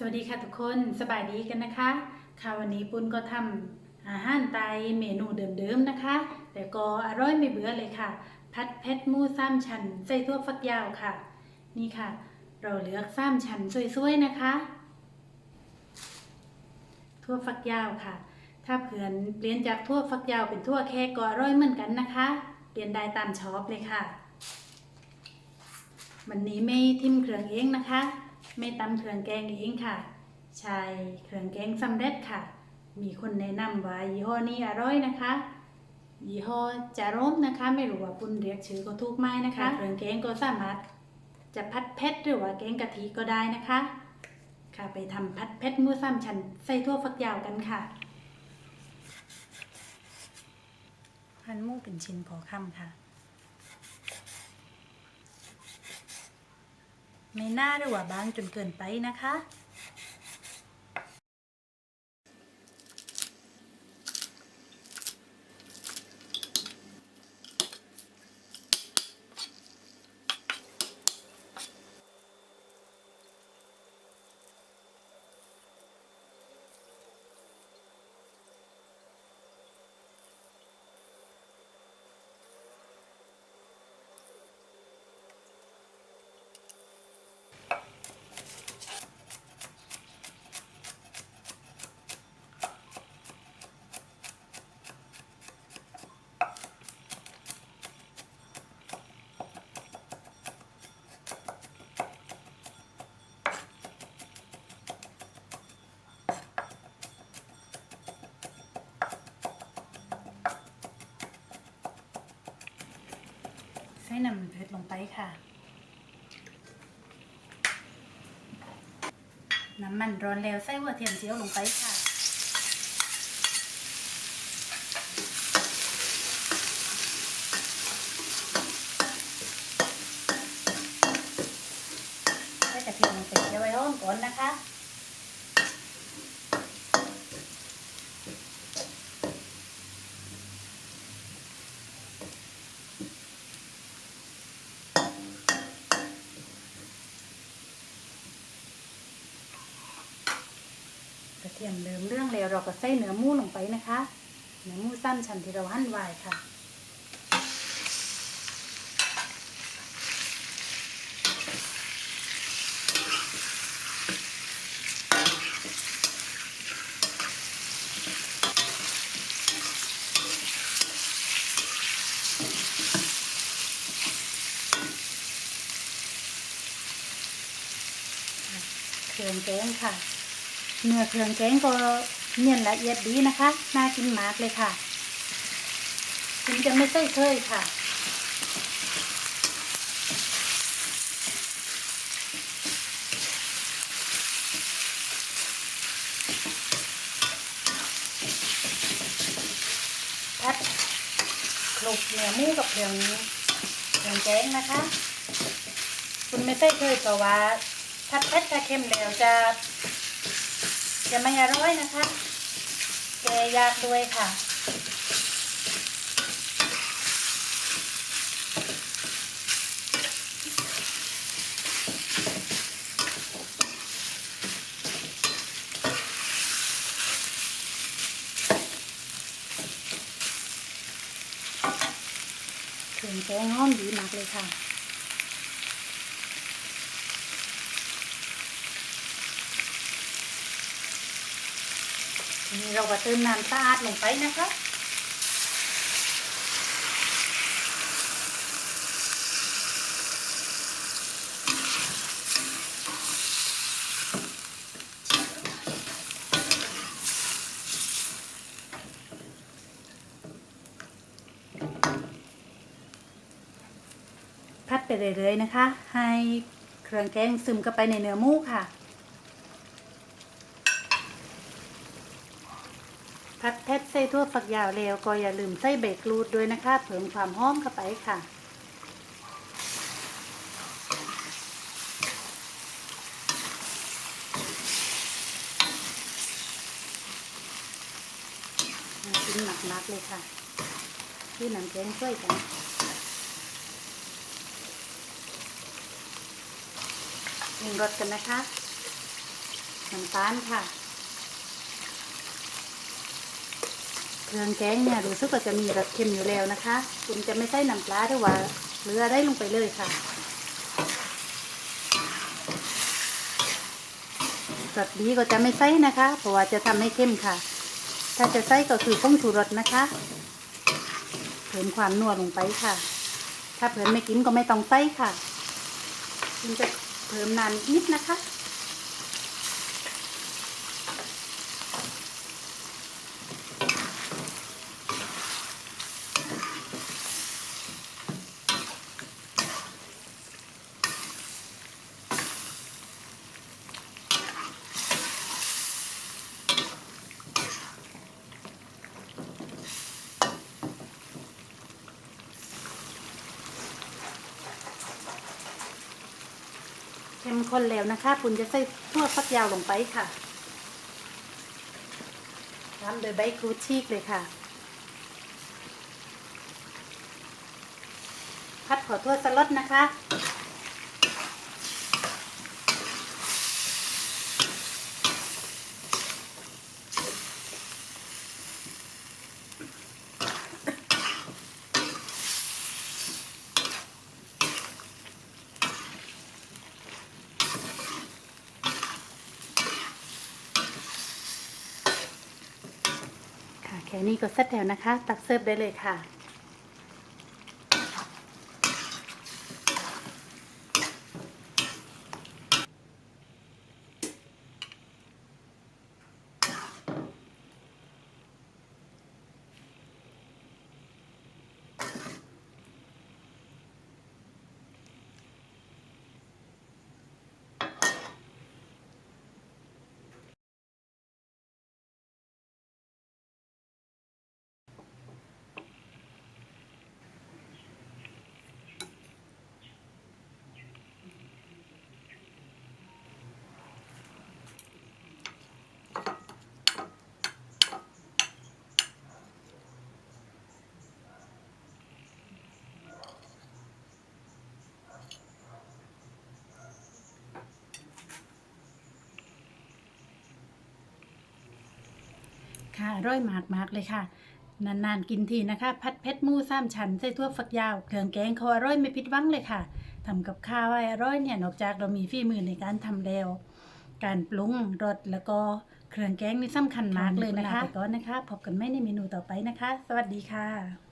สวัสดีค่ะทุกคนสบายดีกันนะคะค่ะวันนี้ปุ้นก็ทำอาหารไตเมนูเดิมๆนะคะ แต่ก็อร่อยไม่เบื่อเลยค่ะ พัดเพชรมูซ้ำชั้นใส่ทั่วฟักยาวค่ะ นี่ค่ะ เราเลือกซ้ำชั้นสวยๆนะคะ ทั่วฟักยาวค่ะ ถ้าเผื่อนเปลี่ยนจากทั่วฟักยาวเป็นทั่วแค่ก็อร่อยเหมือนกันนะคะเปลี่ยนได้ตามชอบเลยค่ะ วันนี้ไม่ทิมเครื่องเองนะคะ ไม่ตำเครื่องแกงเองค่ะ ใช้เครื่องแกงสำเร็จค่ะ มีคนแนะนำว่ายี่ห้อนี้อร่อยนะคะ ยี่ห้อจารมนะคะ ไม่รู้ว่าปุ่นเรียกชื่อก็ถูกไหมนะคะ เครื่องแกงก็สามารถจะพัดเพชรหรือว่าแกงกะทิก็ได้นะคะ ค่ะไปทำพัดเพชรมือซ้ำชั้นใส่ทั่วฝักยาวกันค่ะหั่นหมูเป็นชิ้นพอคำค่ะ ไม่น่าหรือว่าบางจนเกินไปนะคะ ใส่น้ำเพชรลงไปค่ะ น้ำมันร้อนแล้วใส่หัวเทียมเจียวลงไปค่ะ ใส่กระเทียมลงไปเจียวไว้ร้อนก่อนนะคะ ทียมเริ่มเรื่องแล้วเราก็ใส่เนื้อมูลงไปนะคะ เนื้อมูสั้นชั้นที่เราหั่นไว้ค่ะเครื่องแกงค่ะ เนื้อเครื่องแกงก็เนียนละเอียดดีนะคะ น่ากินมากเลยค่ะคุณจะไม่ใส่เคยค่ะ พัดคลุกเนื้อหมูกับเครื่องเครื่องแกงนะคะ คุณไม่ใส่เคยเพราะว่าพัดเพชรถ้าเค็มแล้วจะ จะไม่อร่อยนะคะ แกยากด้วยค่ะเครื่องแกงหอมดีมากเลยค่ะ นี้เราก็เติมน้ำสะอาดลงไปนะคะพัดไปเรื่อยๆนะคะ ให้เครื่องแกงซึมเข้าไปในเนื้อหมูค่ะัดเพชรใส่ทั่วฝักยาวแล้วก็อย่าลืมใส่เบกรูดด้วยนะคะเพิ่มความหอมเข้าไปค่ะกินหนักๆเลยค่ะ ที่น้ำแกงช่วยกันปรุงรสกันนะคะน้ำตาลค่ะ เครื่องแกงเนี่ยรู้สึกว่าจะมีรสเค็มอยู่แล้วนะคะ คุณจะไม่ใส่น้ำปลาหรือว่าเลือได้ลงไปเลยค่ะรสดีก็จะไม่ใส่นะคะ เพราะว่าจะทำให้เข้มค่ะ ถ้าจะใส่ก็คือต้องชูรสนะคะ เพิ่มความนัวลงไปค่ะ ถ้าเพื่อนไม่กินก็ไม่ต้องใส่ค่ะคุณจะเพิ่มนานนิดนะคะ เข้มข้นแล้วนะคะปุ๋นจะใส่ทั่วฟักยาวลงไปค่ะตามโดยใบครูชีกเลยค่ะ พัดขอทั่วสลดนะคะ แค่นี้ก็เสร็จแล้วนะคะ ตักเสิร์ฟได้เลยค่ะ ค่ะอร่อยมากมากๆเลยค่ะ นานๆกินทีนะคะ พัดเพชรหมูสามชั้นใส่ทั่วฝักยาว เครื่องแกงเขาอร่อยไม่ผิดหวังเลยค่ะทำกับข้าวให้อร่อยเนี่ยนอกจากเรามีฝีมือในการทำแล้ว การปรุงรสแล้วก็เครื่องแกงนี่สำคัญมากเลยนะคะไปก่อนนะคะพบกันไม่ในเมนูต่อไปนะคะ สวัสดีค่ะ